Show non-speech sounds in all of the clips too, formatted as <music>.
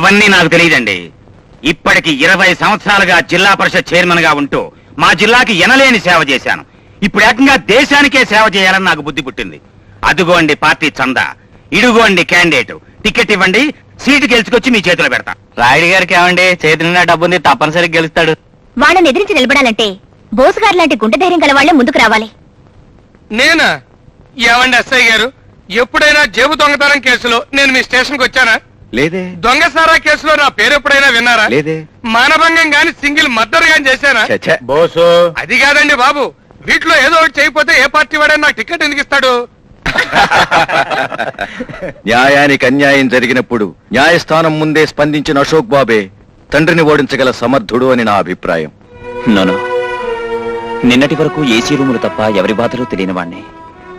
అవన్నీ నాకు తెలియదండి. ఇప్పటికి ఇరవై సంవత్సరాలుగా జిల్లా పరిషత్ చైర్మన్గా ఉంటూ మా జిల్లాకి ఎనలేని సేవ చేశాను. ఇప్పుడు ఏకంగా దేశానికే సేవ చేయాలని నాకు బుద్ధి పుట్టింది. అదుగోండి పార్టీ చందా. ఇడుగోండి క్యాండిడేట్. టికెట్ ఇవ్వండి సీటు గెలుచుకొచ్చి మీ చేతిలో పెడతా. రాయుడు గారికి ఏమండి చేతి నిండా డబ్బుంది తప్పనిసరిగా గెలుస్తాడు. వాళ్ళని ఎదిరించి నిలబడాలంటే బోసుగారు లాంటి గుండె ధైర్యం గల వాళ్ళే ముందుకు రావాలి. నేనా? ఏమండి ఎస్ఐ గారు? ఎప్పుడైనా జేబు దొంగతనం కేసులో నేను మీ స్టేషన్కి వచ్చానా? లేదే. దొంగసారా కేసులో నా పేరు ఎప్పుడైనా విన్నారా? లేదే. మానభంగం గాని సింగిల్ మద్దతు గాని చేశానా? బోసు. అది కాదండి బాబు. వీటిలో ఏదో ఒకటి చేయకపోతే ఏ పార్టీ వాడైనా నాకు టికెట్ ఎందుకు ఇస్తాడు? <laughs> న్యాయానికి అన్యాయం జరిగినప్పుడు న్యాయస్థానం ముందే స్పందించిన అశోక్ బాబే తండ్రిని ఓడించగల సమర్థుడు అని నా అభిప్రాయం. నోను నిన్నటి వరకు ఏసీ రూములు తప్ప ఎవరి బాధలు తెలియని వాణ్ణి.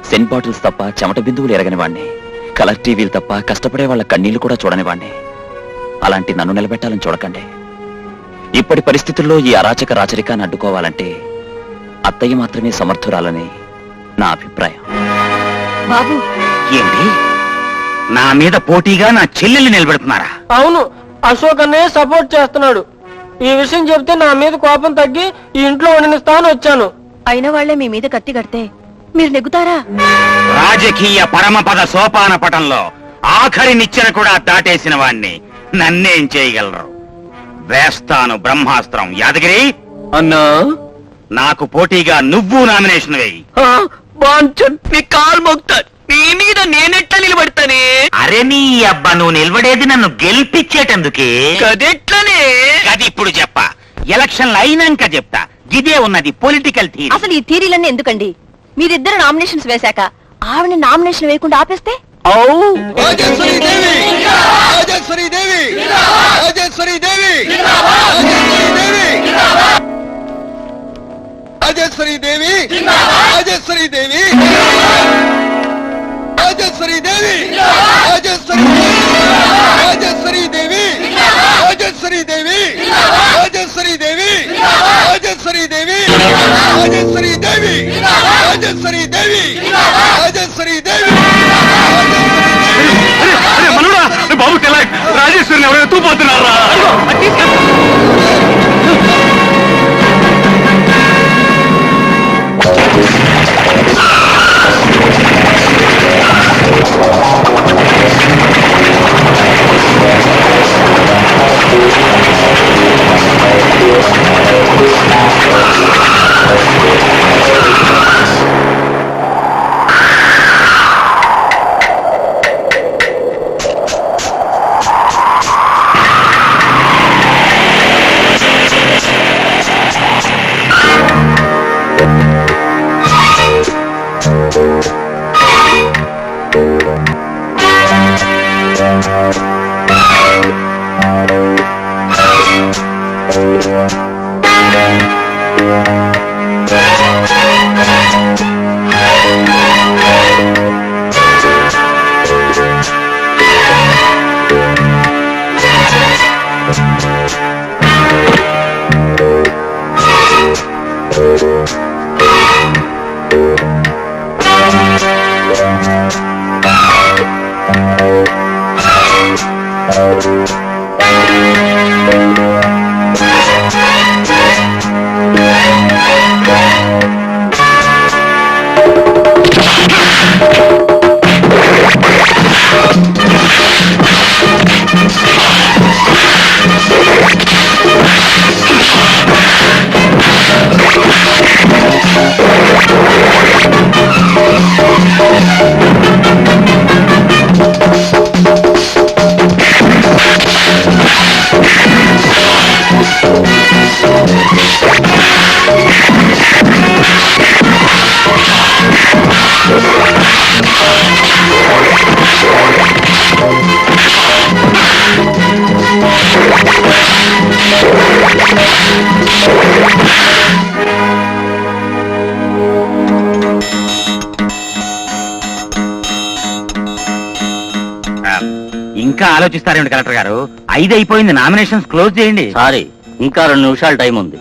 సెన్ బాటిల్స్ తప్ప చెమట బిందువులు ఎరగని వాణ్ణి. కలర్ టీవీలు తప్ప కష్టపడే వాళ్ళ కన్నీళ్ళు కూడా చూడని వాణ్ణి. అలాంటి నన్ను నిలబెట్టాలని చూడకండి. ఇప్పటి పరిస్థితుల్లో ఈ అరాచక రాచరికాన్ని అడ్డుకోవాలంటే అత్తయ్య మాత్రమే సమర్థురాలని నా అభిప్రాయం. బాబు! ఏంటి? నా మీద పోటీగా నా చెల్లెల్ని నిలబెడుతున్నారా? అవును అశోక్ అన్నయ్య సపోర్ట్ చేస్తున్నాడు. ఈ విషయం చెప్తే నా మీద కోపం తగ్గి ఈ ఇంట్లో ఉండనిస్తా అని వచ్చాను. అయిన వాళ్ళే మీ మీద కత్తి కడితే మీరు నెగ్గుతారా? రాజకీయ పరమపద సోపాన పటంలో ఆఖరి నిచ్చెన కూడా దాటేసిన వాణ్ణి నన్నేం చేయగలరు? వేస్తాను బ్రహ్మాస్త్రం. యాదగిరి! అన్నా! నాకు పోటీగా నువ్వు నామినేషన్ వేయి. మీ కాలు మీద నేనెట్లా నిలబడతానే? అరే నీ అబ్బా నువ్వు నిలబడేది నన్ను గెలిపించేటందుకే కదెట్లనే? అది ఇప్పుడు చెప్ప. ఎలక్షన్లు అయినాక చెప్తా. ఇదే ఉన్నది పొలిటికల్ థీరీ. అసలు ఈ థీరీలన్నీ ఎందుకండి? మీరిద్దరు నామినేషన్స్ వేశాక ఆవిడ నామినేషన్ వేయకుండా ఆపేస్తే? రాజేశ్వరి దేవి! రాజేశ్వరి దేవి! రాజేశ్వరి దేవి! ఎవరైనా ఎత్తుపోతున్నారా ఆలోచిస్తారేమిటి కలెక్టర్ గారు? ఐదు అయిపోయింది నామినేషన్స్ క్లోజ్ చేయండి. సారీ ఇంకా రెండు నిమిషాలు టైం ఉంది.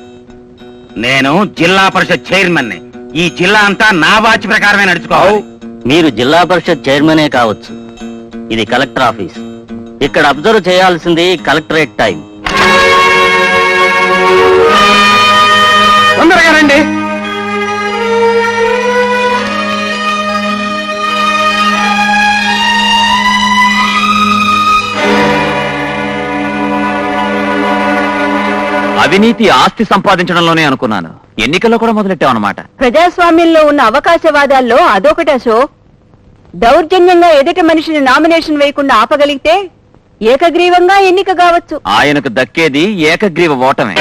నేను జిల్లా పరిషత్ చైర్మన్ ఈ జిల్లా అంతా నా వాచి ప్రకారమే నడుచుకోవాలి. మీరు జిల్లా పరిషత్ చైర్మనే కావచ్చు. ఇది కలెక్టర్ ఆఫీస్. ఇక్కడ అబ్జర్వ్ చేయాల్సింది కలెక్టరేట్ టైం. తొందరగా రండి. అవినీతి ఆస్తి సంపాదించడంలోనే అనుకున్నాను. ఎన్నికల్లో కూడా మొదలెట్టామన్నమాట ప్రజాస్వామ్యంలో ఉన్న అవకాశవాదాల్లో అదొకటి అశోక్. దౌర్జన్యంగా ఎదుటి మనిషిని నామినేషన్ వేయకుండా ఆపగలిగితే ఏకగ్రీవంగా ఎన్నిక కావచ్చు. ఆయనకు దక్కేది ఏకగ్రీవ ఓటమే.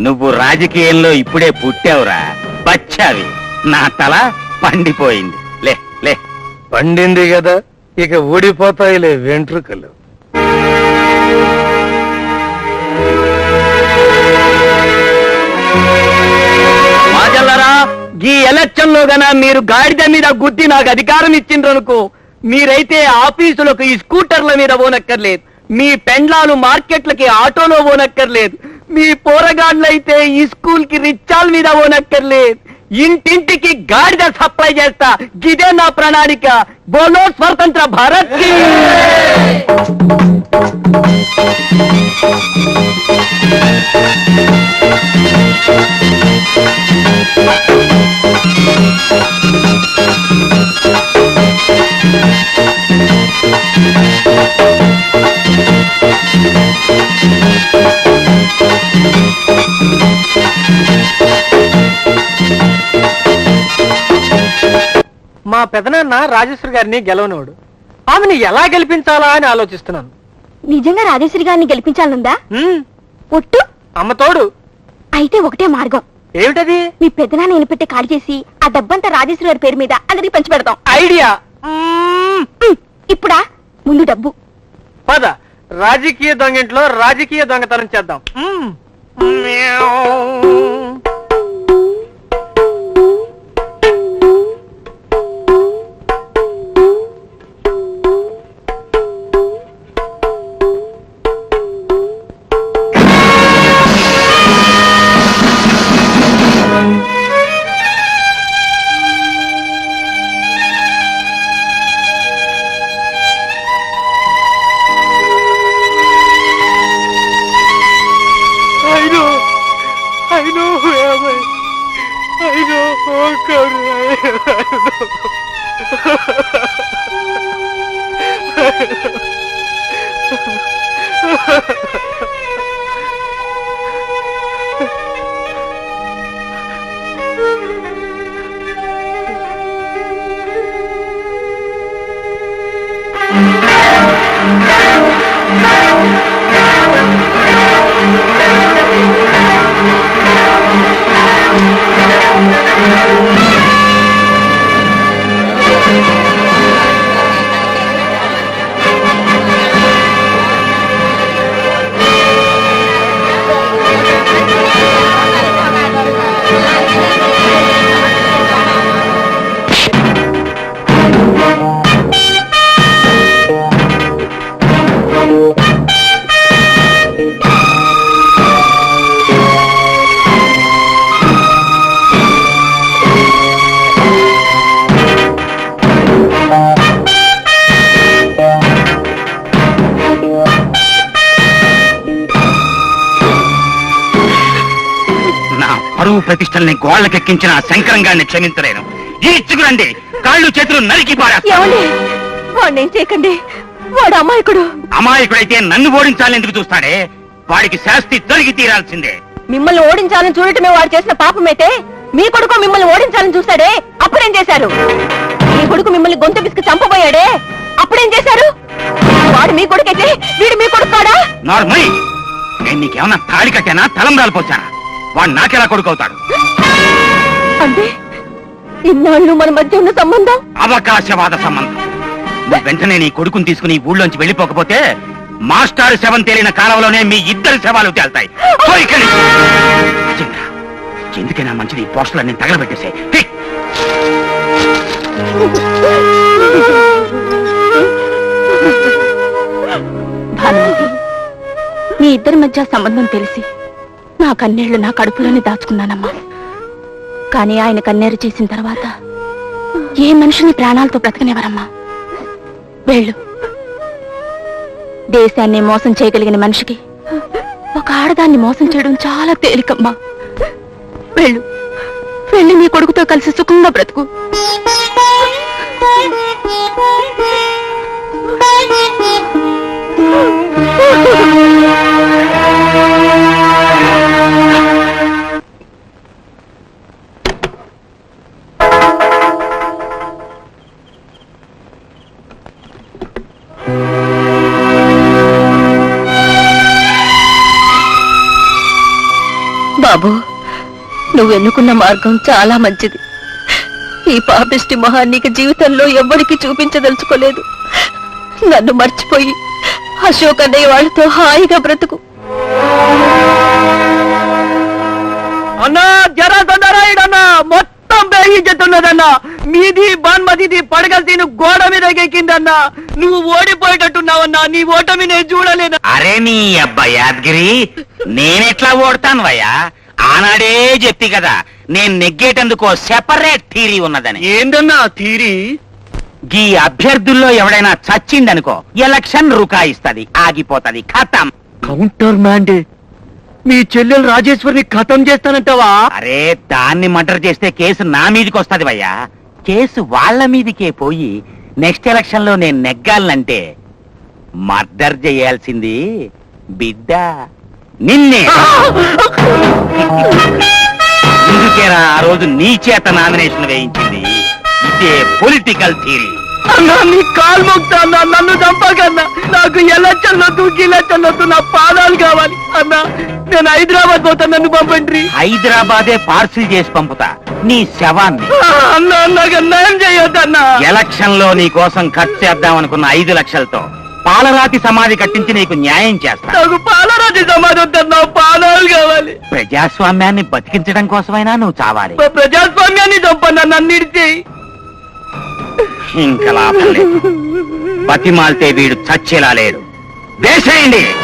నువ్వు రాజకీయంలో ఇప్పుడే పుట్టావురా. బచ్చావి. నా తల పండిపోయింది. లే లే. పండింది కదా ఇక ఊడిపోతాయిలే వెంట్రుకలు. మాజల్లరా ఈ ఎలక్షన్లో గన మీరు గాడిద మీద గుద్ది నాకు అధికారం ఇచ్చిండ్రనుకో మీరైతే ఆఫీసులకు ఈ స్కూటర్ల మీద పోనక్కర్లేదు. మీ పెండ్లాలు మార్కెట్లకి ఆటోలో పోనక్కర్లేదు. మీ పోరగాళ్ళైతే ఈ స్కూల్కి రిచ్చాల మీద పోనక్కర్లేదు. ఇంటింటికి గాడిద సప్లై చేస్తా. గిదే నా ప్రణాళిక. బోలో స్వతంత్ర భారత్కి పెదనాన్న రాజేశ్వరి గారిని గెలవనోడు ఆమెను ఎలా గెలిపించాలా అని ఆలోచిస్తున్నాను. నిజంగా రాజేశ్వరి గారిని గెలిపించాలనుందా? ఒట్టు. అమ్మ తోడు. అయితే ఒకటే మార్గం. ఏమిటది? మీ పెద్దనాన్న ఈయన పెట్టి ఖాళీ చేసి ఆ డబ్బంతా రాజేశ్వరి గారి పేరు మీద అందరికి పంచి పెడతాం. ఐడియా. ఉమ్, ఇప్పుడా? ముందు డబ్బు. పద. రాజకీయ దొంగింట్లో రాజకీయ దొంగతనం చేద్దాం. మ్మ్. మ్యావ్. ప్రతిష్టల్ని గోళ్ళకెక్కించిన ఆ శంకరంగాన్ని క్షమించలేను. ఈడ్చుకురండి కాళ్ళు చేతులు నరికి వాడిని చేయకండి? వాడు అమాయకుడు. అమాయకుడైతే నన్ను ఓడించాలని ఎందుకు చూస్తాడే? వాడికి శాస్తి తొలగి తీరాల్సిందే. మిమ్మల్ని ఓడించాలని చూడటమే వాడు చేసిన పాపమైతే మీ కొడుకు మిమ్మల్ని ఓడించాలని చూస్తాడే? అప్పుడేం చేశారు? మీ కొడుకు మిమ్మల్ని గొంతు పిసుకు చంపబోయాడే? అప్పుడేం చేశారు? వాడు మీ కొడుకైతే వీడు మీ కొడుకు కాడా? నార్మల్. నేను నీకేమన్నా తాడి కట్టానా? తలంబ్రాలు పోచానా వాడు నాకెలా కొడుకవుతాడు? అంటే ఇన్నాళ్ళు మన మధ్య ఉన్న సంబంధం? అవకాశవాద సంబంధం. నువ్వు వెంటనే నీ కొడుకుని తీసుకుని ఊళ్ళోంచి వెళ్ళిపోకపోతే మాస్టారు శవం తేలిన కాలంలోనే మీ ఇద్దరు శవాలు తేల్తాయి. ఎందుకైనా మంచిది ఈ పోస్టులన్నీ తగలబెట్టేసే భానుమతి మీ ఇద్దరి మధ్య సంబంధం తెలిసి నా కన్నీళ్ళు నా కడుపులోనే దాచుకున్నానమ్మా. కానీ ఆయన కన్నేరు చేసిన తర్వాత ఏ మనిషిని ప్రాణాలతో బ్రతకనివ్వరమ్మా. వెళ్ళు. దేశాన్ని మోసం చేయగలిగిన మనిషికి ఒక ఆడదాన్ని మోసం చేయడం చాలా తేలికమ్మా. వెళ్ళు. వెళ్ళి నీ కొడుకుతో కలిసి సుఖంగా బ్రతుకు. బాబు నువ్వు ఎన్నుకున్న మార్గం చాలా మంచిది. ఈ పాపిష్టి మొహాన్నిక జీవితంలో ఎవ్వరికి చూపించదలుచుకోలేదు. నన్ను మర్చిపోయి అశోక్ అన్నయ్య వాళ్ళతో హాయిగా బ్రతుకు. అన్నా జరా తొందరాయుడన్నా మొత్తం బేగించుతున్నదన్నా మీది బాన్మతిది పడగ తీను గోడ మీద ఎక్కిందన్నా. నువ్వు ఓడిపోయేటట్టున్నావన్నా. నీ ఓటమి నేను చూడలేనా? అరే నీ అబ్బా యాదగిరి నేనెట్లా ఓడతాను వయ్యా? ఆనాడే చెప్పి కదా నేను నెగ్గేటందుకో సెపరేట్ థీరీ ఉన్నదని. ఏందన్నా తీరి గీ అభ్యర్థుల్లో ఎవడైనా చచ్చిందనుకో ఎలక్షన్ రుకాయిస్తది ఆగిపోతది ఖతం. కౌంటర్ మ్యాండేట్ మీ చెల్లెలు రాజేశ్వరిని ఖతం చేస్తానంటావా? అరే దాన్ని మర్డర్ చేస్తే కేసు నా మీదకి వస్తది భయ్యా. కేసు వాళ్ళ మీదికే పోయి నెక్స్ట్ ఎలక్షన్లో నేను నెగ్గాలంటే మర్డర్ చేయాల్సింది బిడ్డ. నిన్నే. అందుకేరా ఆ రోజు నీ చేత నామినేషన్ వేయించింది. ఇదే పొలిటికల్ థీరీ. అన్నా నీ కాలు మొక్తా అన్నా నన్ను చంపకన్నా నాకు ఎలక్షన్ వద్దు గిలక్షన్ వద్దు నా పాదాలు కావాలి. అన్నా నేను హైదరాబాద్ పోతా నన్ను పంపండి. హైదరాబాదే పార్సిల్ చేసి పంపుతా. నీ శవాన్ని. అన్నా నాకు అన్యాయం చేయొద్దన్నా ఎలక్షన్లో నీ కోసం ఖర్చు చేద్దాం అనుకున్న ఐదు లక్షలతో పాలరాతి సమాధి కట్టించి నీకు న్యాయం చేస్తా. నాకు సమాధి వద్దన్నా పాదాలు కావాలి. ప్రజాస్వామ్యాన్ని బతికించడం కోసమైనా నువ్వు చావాలి. మా ప్రజాస్వామ్యాన్ని చంపన్నా నన్ను ఇడిచేయి ఇంకా లాభం లేదు. బతిమాలితే వీడు చచ్చేలా లేడు. వేసేయండి.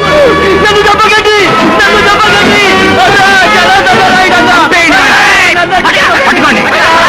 నన్ను చంపకండి. నన్ను చంపకండి. అన్నా, జరా చంపరాయుడు అన్నా. నన్ను పట్టుకోండి పట్టుకోండి.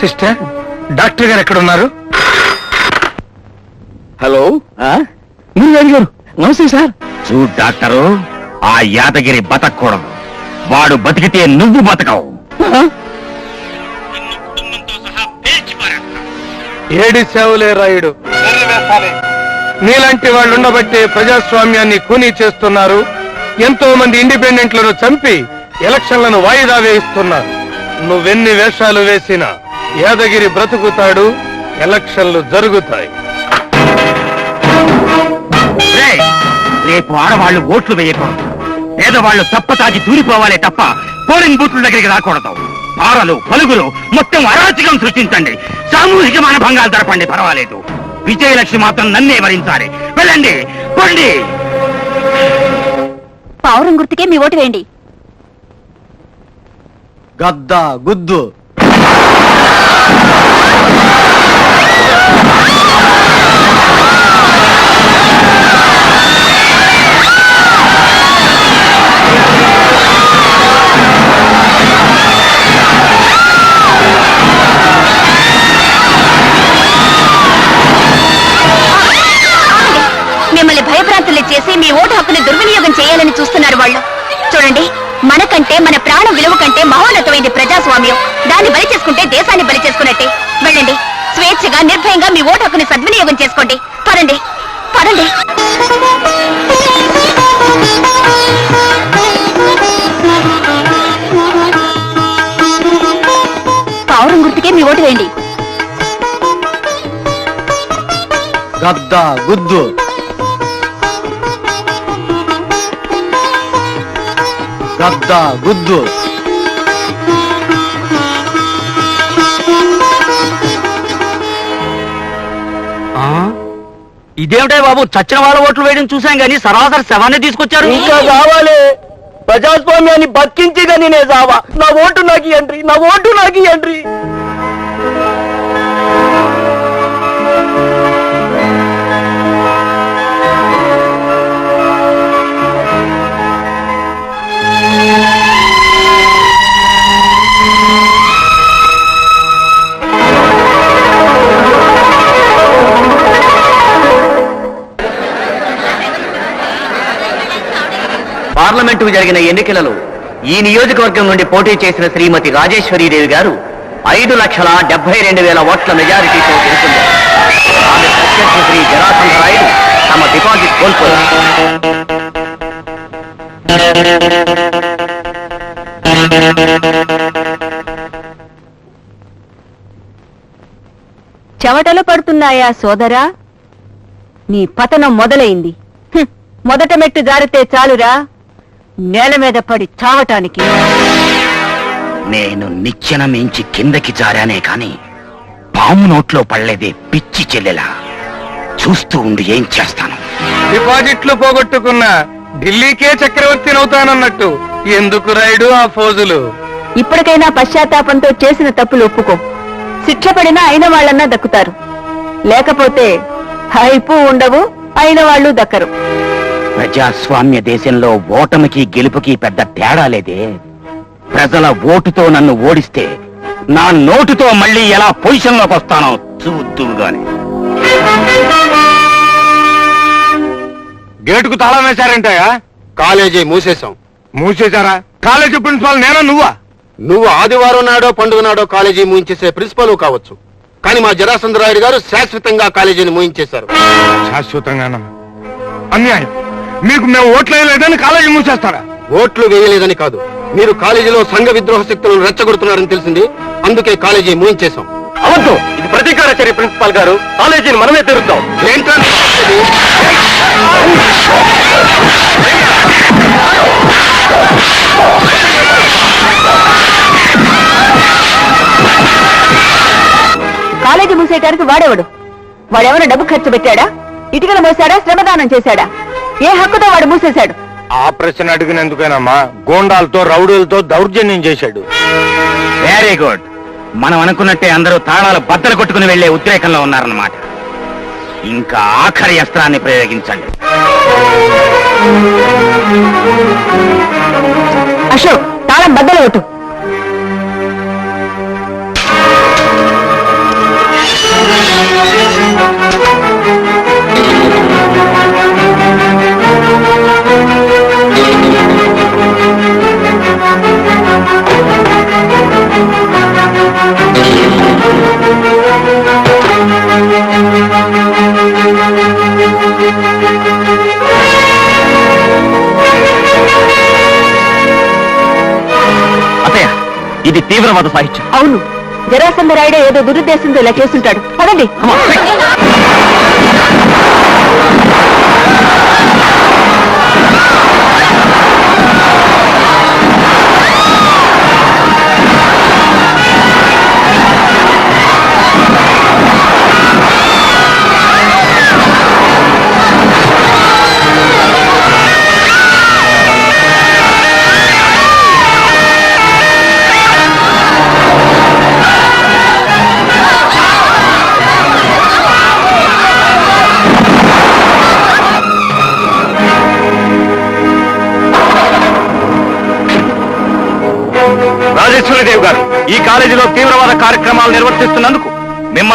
సిస్టర్ డాక్టర్ గారు ఎక్కడ ఉన్నారు హలో మీరు గారు నమస్తే సార్. చూడు డాక్టరు ఆ యాదగిరి బతకూడదు. వాడు బతికితే నువ్వు బతకవు. ఏడి సేవలే రాయుడు. నీలాంటి వాళ్ళు ఉండబట్టే ప్రజాస్వామ్యాన్ని కూనీ చేస్తున్నారు. ఎంతో మంది ఇండిపెండెంట్లను చంపి ఎలక్షన్లను వాయిదా వేయిస్తున్నారు. నువ్వెన్ని వేషాలు వేసినా యాదగిరి బ్రతుకుతాడు ఎలక్షన్లు జరుగుతాయి. రేయ్, రేపు ఆడవాళ్ళు ఓట్లు వేయకూడదు. పేదవాళ్ళు తప్పతాగి దూరిపోవాలే తప్ప పోలింగ్ బూత్ల దగ్గరికి రాకూడదు. పారలు పలుగులు మొత్తం అరాచకం సృష్టించండి. సామూహిక మానభంగాలు జరపండి పర్వాలేదు. విజయలక్ష్మి మాత్రం నన్నే వరించాలి. వెళ్ళండి పండి. పావురం గుర్తుకే మీ ఓటు వేయండి. గద్ద గుద్దు. మీ ఓటు హక్కుని దుర్వినియోగం చేయాలని చూస్తున్నారు వాళ్ళు. చూడండి మనకంటే మన ప్రాణం విలువ కంటే మహోన్నతమైంది ప్రజాస్వామ్యం. దాన్ని బలి చేసుకుంటే దేశాన్ని బలి చేసుకున్నట్టే. వెళ్ళండి స్వేచ్ఛగా నిర్భయంగా మీ ఓటు హక్కుని సద్వినియోగం చేసుకోండి. పదండి పదండి. పావురం గుర్తుకే మీ ఓటు వేయండి. గద్దా గుద్దు. గద్ద. గుద్దు ఇదేమిటే బాబు? చచ్చిన వాళ్ళ ఓట్లు వేయడం చూసాం గానీ సరాసరి శవాన్ని తీసుకొచ్చారు? ఇంకా కావాలి. ప్రజాస్వామ్యాన్ని బతికించి గానీ నే సావా నా ఓటు నాకు ఇయ్యండ్రి నా ఓటు నాకు ఇయ్యండ్రి పార్లమెంటుకు జరిగిన ఎన్నికలలో ఈ నియోజకవర్గం నుండి పోటీ చేసిన శ్రీమతి రాజేశ్వరీదేవి గారు ఐదు లక్షల డెబ్బై రెండు వేల ఓట్ల మెజారిటీతో గెలుపొందారు. ఆమె ప్రత్యర్థి శ్రీ జరాసంధరాయుడు తమ డిపాజిట్ కోల్పోయారు. చెవటలు పడుతున్నాయా సోదరా? నీ పతనం మొదలైంది. మొదట మెట్టు జారితే చాలురా. నేల మీద పడి చావటానికి. నేను నిచ్చెన మించి కిందకి జారానే కాని పాము నోట్లో పడలేదే పిచ్చి చెల్లెలా. చూస్తూ ఉండి ఏం చేస్తాను. డిపాజిట్లు పోగొట్టుకున్న ఢిల్లీకే చక్రవర్తినవుతానన్నట్టు ఎందుకు రైడు ఆ ఫోజులు? ఇప్పటికైనా పశ్చాత్తాపంతో చేసిన తప్పులు ఒప్పుకో. శిక్ష పడినా అయిన వాళ్ళన్నా దక్కుతారు. లేకపోతే హైపు ఉండవు అయిన వాళ్ళు దక్కరు. ప్రజాస్వామ్య దేశంలో ఓటమికి గెలుపుకి పెద్ద తేడా లేదే. ప్రజల ఓటుతో నన్ను ఓడిస్తే నా నోటుతో మళ్ళీ ఎలా పొజిషన్లోకి వస్తానో చూద్దుగాని. గేటుకు తాళం వేశారంటాయా కాలేజీ మూసేశాం. మూసేశారా? కాలేజీ ప్రిన్సిపాల్ నేనా నువ్వా? నువ్వు ఆదివారం నాడో పండుగ నాడో కాలేజీ మూయించేసే ప్రిన్సిపల్ కావచ్చు. కానీ మా జరాసంద్రాయుడు గారు శాశ్వతంగా కాలేజీని మూయించేశారు. శాశ్వతంగానా? అన్యాయం. మీకు మేము ఓట్లు వేయలేదని కాలేజీ మూసేస్తారా? ఓట్లు వేయలేదని కాదు. మీరు కాలేజీలో సంఘ విద్రోహ శక్తులను రెచ్చగొడుతున్నారని తెలిసింది. అందుకే కాలేజీ మూయించేశాం. అవద్దు. ఇది ప్రతీకార చర్య ప్రిన్సిపాల్ గారు. కాలేజీని మనమే తెరుద్దాం? కాలేజీ మూసేయటానికి వాడేవాడు? వాడేమైనా డబ్బు ఖర్చు పెట్టాడా? ఇటుకలు మోసాడా? శ్రమదానం చేశాడా? ఏ హక్కుతో వాడు మూసేశాడు? ఆ ప్రశ్న అడిగినందుకేనమ్మా గోండాలతో రౌడీలతో దౌర్జన్యం చేశాడు. వెరీ గుడ్ మనం అనుకున్నట్టే అందరూ తాళాలు బద్దలు కొట్టుకుని వెళ్ళే ఉద్రేకంలో ఉన్నారన్నమాట. ఇంకా ఆఖరి అస్త్రాన్ని ప్రయోగించండి. అశోక్ తాళం బద్దలు కొట్టు. తీవ్రవాద సాహిత్యం. అవును. జరాసంధరాయుడే ఏదో దురుద్దేశంతో ఇలా చేస్తుంటాడు. పదండి.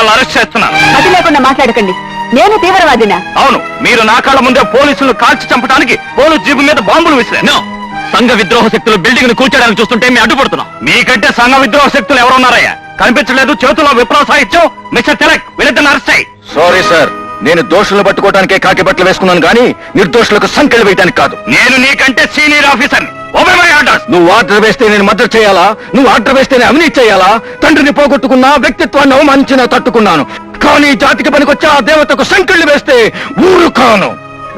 మిమ్మల్ని అరెస్ట్ చేస్తున్నాను అది లేకుండా మాట్లాడకండి. నేను తీవ్రవాదినా? అవును మీరు నా కళ్ళ ముందే పోలీసులను కాల్చి చంపడానికి పోలీస్ జీబు మీద బాంబులు విసిరారు. సంఘ విద్రోహ శక్తులు బిల్డింగ్ను కూల్చడానికి చూస్తుంటే మేము అడ్డుపడుతున్నాం. మీకంటే సంఘ విద్రోహ శక్తులు ఎవరున్నారయ్యా? కనిపించలేదు చేతుల్లో విప్లవ సాహిత్యం. మిస్టర్ తిలక్ వీళ్ళిద్దరిని అరెస్ట్ అయ్యి సారీ సార్ నేను దోషులు పట్టుకోవడానికే కాకి బట్టలు వేసుకున్నాను కానీ నిర్దోషులకు సంఖ్యలు వేయటానికి కాదు. నేను నీకంటే senior officer open my orders నువ్వు ఆర్డర్ వేస్తే నేను మద్దతు చేయాలా? నువ్వు ఆర్డర్ వేస్తే నేను అవినీతి చేయాలా? తండ్రిని పోగొట్టుకున్నా వ్యక్తిత్వాన్ని అవమానించిన తట్టుకున్నాను. కానీ జాతికి పనికొచ్చే ఆ దేవతకు సంకెళ్ళు వేస్తే ఊరు కాను.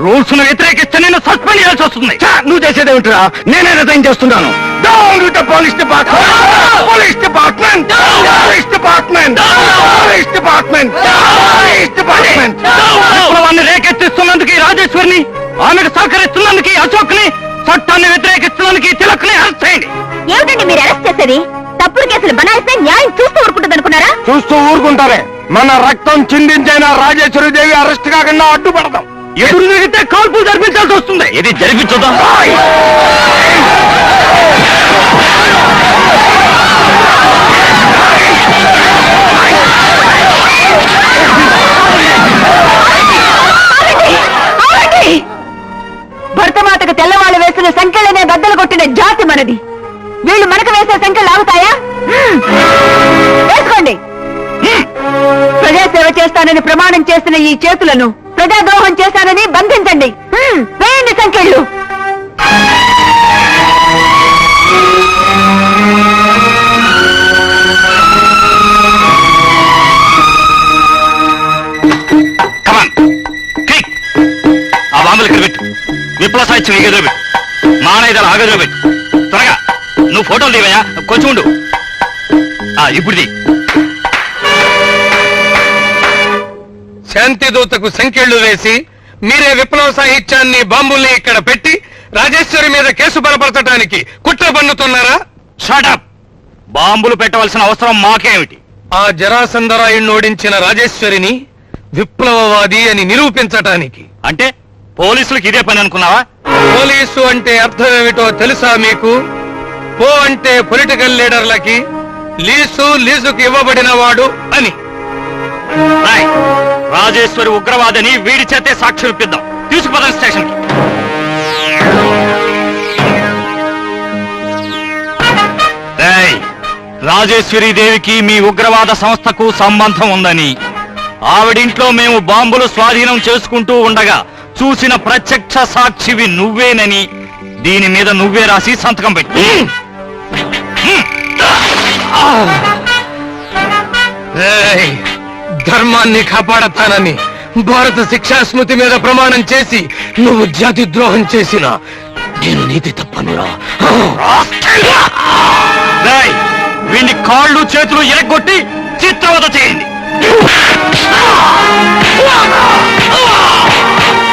రూల్స్ను వ్యతిరేకిస్తే నేను సస్పెండ్ చేయాల్సి వస్తుంది. నువ్వు చేసేదేమిట్రా నేనే రిజైన్ చేస్తున్నాను! Police department! Police department! Police department! విప్లవాన్ని రేకెత్తిస్తున్నందుకు రాజేశ్వరిని ఆమెకు సహకరిస్తున్నందుకు అశోక్ని చట్టాన్ని వ్యతిరేకిస్తున్నందుకు ఈ తిలక్ని అరెస్ట్ చేయండి. ఏమిటండి మీరు అరెస్ట్ చేసేది? తప్పుడు కేసులు బనాయిస్తే న్యాయం చూస్తూ ఊరుకుంటుంది అనుకున్నారా? చూస్తూ ఊరుకుంటారే. మన రక్తం చిందించైన రాజేశ్వరి దేవి అరెస్ట్ కాకుండా అడ్డుపడదాం. ఎదురు తిరిగితే కాల్పులు జరిపించాల్సి వస్తుంది. ఇది జరిపించుదాం సంఖ్యలనే జాతి మనది. వీళ్ళు మనకు వేసే సంఖ్యలు ఆగుతాయా? వేసుకోండి. హ్మ్. ప్రజాసేవ చేస్తానని ప్రమాణం చేసిన ఈ చేతులను ప్రజాద్రోహం చేశానని బంధించండి. వేయండి సంఖ్యలు. ఆ బాంబులు ఇక్కడ పెట్టు. విప్లవ సాహిత్యం ఈ గదిలో పెట్టు మానైదలు ఆ గదిలో పెట్టు. త్వరగా నువ్వు ఫోటోలు తీవయ్యా. కొంచెం ఉండు. ఇప్పుడు తీ. శాంతి దూతకు సంఖ్యలు వేసి మీరే విప్లవ సాహిత్యాన్ని బాంబుల్ని ఇక్కడ పెట్టి రాజేశ్వరి మీద కేసు బలపరచడానికి కుట్ర పన్నుతున్నారా? షటప్ బాంబులు పెట్టవలసిన అవసరం మాకేమిటి? ఆ జరాసంధరాయుణ్ణి ఓడించిన రాజేశ్వరిని విప్లవవాది అని నిరూపించటానికి. అంటే? పోలీసులకు ఇదే పని అనుకున్నావా? పోలీసు అంటే అర్థం ఏమిటో తెలుసా మీకు? పో అంటే పొలిటికల్ లీడర్లకి లీసు లీజుకు ఇవ్వబడిన వాడు అని. రాయ్ రాజేశ్వరి ఉగ్రవాదని వీడి చేతే సాక్షులు ఇప్పిద్దాం తీసుకుపోదాం స్టేషన్కి రాజేశ్వరి దేవికి మీ ఉగ్రవాద సంస్థకు సంబంధం ఉందని. ఆవిడింట్లో మేము బాంబులు స్వాధీనం చేసుకుంటూ ఉండగా చూసిన ప్రత్యక్ష సాక్షివి నువ్వేనని దీని మీద నువ్వే రాసి సంతకం పెట్టి. ధర్మాన్ని కాపాడతానని భారత శిక్షా స్మృతి మీద ప్రమాణం చేసి నువ్వు జాతి ద్రోహం చేసిన నేను నీతి తప్పనురా. వీడి కాళ్ళు చేతులు ఎరగొట్టి చిత్రవత చేయండి.